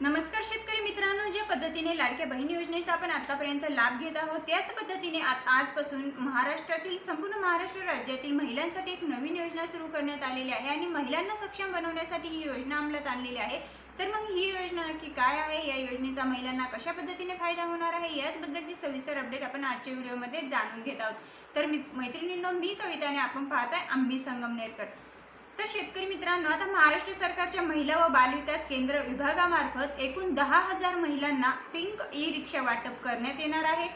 नमस्कार शेतकरी मित्रांनो ज्या पद्धतीने लाडक्या बहीण योजनेचा आपण आतापर्यंत लाभ घेत आहोत त्याच पद्धतीने आजपासून महाराष्ट्रातील संपूर्ण महाराष्ट्र राज्यातील महिलांसाठी एक नवीन योजना सुरू करण्यात आलेली आहे आणि महिलांना सक्षम बनवण्यासाठी ही योजना अंमलात आणलेली आहे. तर मग ही योजना नक्की काय आहे? या योजनेचा महिलांना कशा पद्धतीने फायदा होणार आहे? याचबद्दलची सविस्तर अपडेट आपण आजच्या व्हिडिओमध्ये जाणून घेत आहोत. तर मी मैत्रिणींनो मी कविता आणि आपण पाहताय आम्ही संगमनेरकर. तर शेतकरी मित्रांनो आता महाराष्ट्र सरकारच्या महिला व बालविकास केंद्र विभागामार्फत एकूण दहा हजार महिलांना पिंक ई रिक्षा वाटप करण्यात येणार आहे.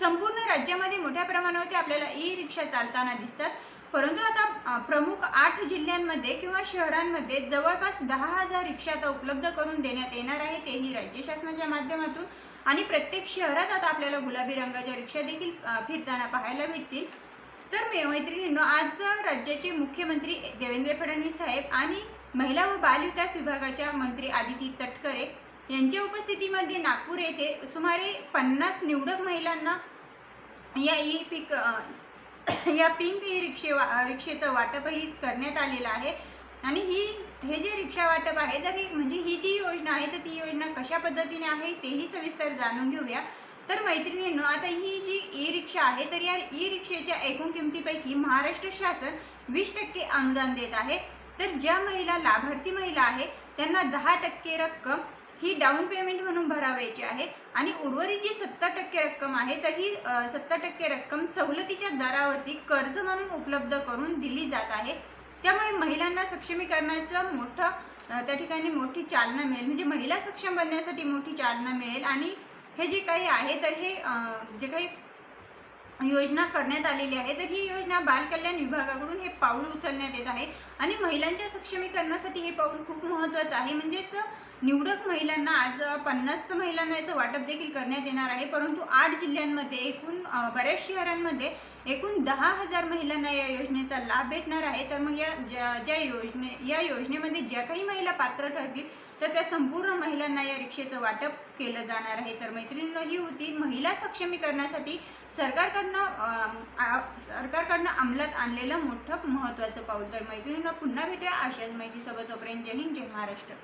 संपूर्ण राज्यामध्ये मोठ्या प्रमाणावरती आपल्याला ई रिक्षा चालताना दिसतात. परंतु आता प्रमुख आठ जिल्ह्यांमध्ये किंवा शहरांमध्ये जवळपास दहा हजार रिक्षा आता उपलब्ध करून देण्यात येणार आहे तेही राज्य शासनाच्या माध्यमातून. आणि प्रत्येक शहरात आता आपल्याला गुलाबी रंगाच्या रिक्षा देखील फिरताना पाहायला भेटतील. तर मैत्रिणींनो आज राज्याचे मुख्यमंत्री देवेंद्र फडणवीस साहेब आणि महिला व बालविकास विभागाच्या मंत्री आदिती तटकरे यांच्या उपस्थितीमध्ये नागपूर येथे सुमारे पन्नास निवडक महिलांना या ई पिक या पिंक ई रिक्षे वा रिक्षेचं वाटपही करण्यात आलेलं आहे. आणि ही हे जे रिक्षा वाटप आहे तर ही म्हणजे ही जी योजना आहे तर ती योजना कशा पद्धतीने आहे तेही सविस्तर जाणून घेऊया. तर मैत्रिणींनो आता ही जी ई रिक्षा आहे तर या ई रिक्षेच्या एकूण किमतीपैकी महाराष्ट्र शासन वीस टक्के अनुदान देत आहे. तर ज्या महिला लाभार्थी महिला आहे त्यांना दहा टक्के रक्कम ही डाऊन पेमेंट म्हणून भरावायची आहे आणि उर्वरित जी सत्तर टक्के रक्कम आहे तर ही सत्तर टक्के रक्कम सवलतीच्या दरावरती कर्ज म्हणून उपलब्ध करून दिली जात आहे. त्यामुळे महिलांना सक्षमीकरणाचं मोठं त्या ठिकाणी मोठी चालना मिळेल. म्हणजे महिला सक्षम बनण्यासाठी मोठी चालना मिळेल आणि हे जे काही आहे तर हे जे काही योजना करण्यात आलेली आहे तर ही योजना बालकल्याण विभागाकडून हे पाऊल उचलण्यात येत आहे. आणि महिलांच्या सक्षमीकरणासाठी हे पाऊल खूप महत्त्वाचं आहे. म्हणजेच निवडक महिलांना आज पन्नास महिलांना याचं वाटप देखील करण्यात येणार आहे. परंतु आठ जिल्ह्यांमध्ये एकूण बऱ्याच शहरांमध्ये एकूण दहा हजार महिलांना या योजनेचा लाभ भेटणार आहे. तर मग या ज्या ज्या योजने या योजनेमध्ये ज्या काही महिला पात्र ठरतील तर त्या संपूर्ण महिलांना या रिक्षेचं वाटप केलं जाणार आहे. तर मैत्रिणींनो ही होती महिला सक्षमीकरणासाठी सरकारकडनं सरकारकडनं अंमलात आणलेलं मोठं महत्त्वाचं पाऊल. तर मैत्रिणींना पुन्हा भेटूया अशाच माहितीसोबत. तोपर्यंत जय हिंद जय महाराष्ट्र.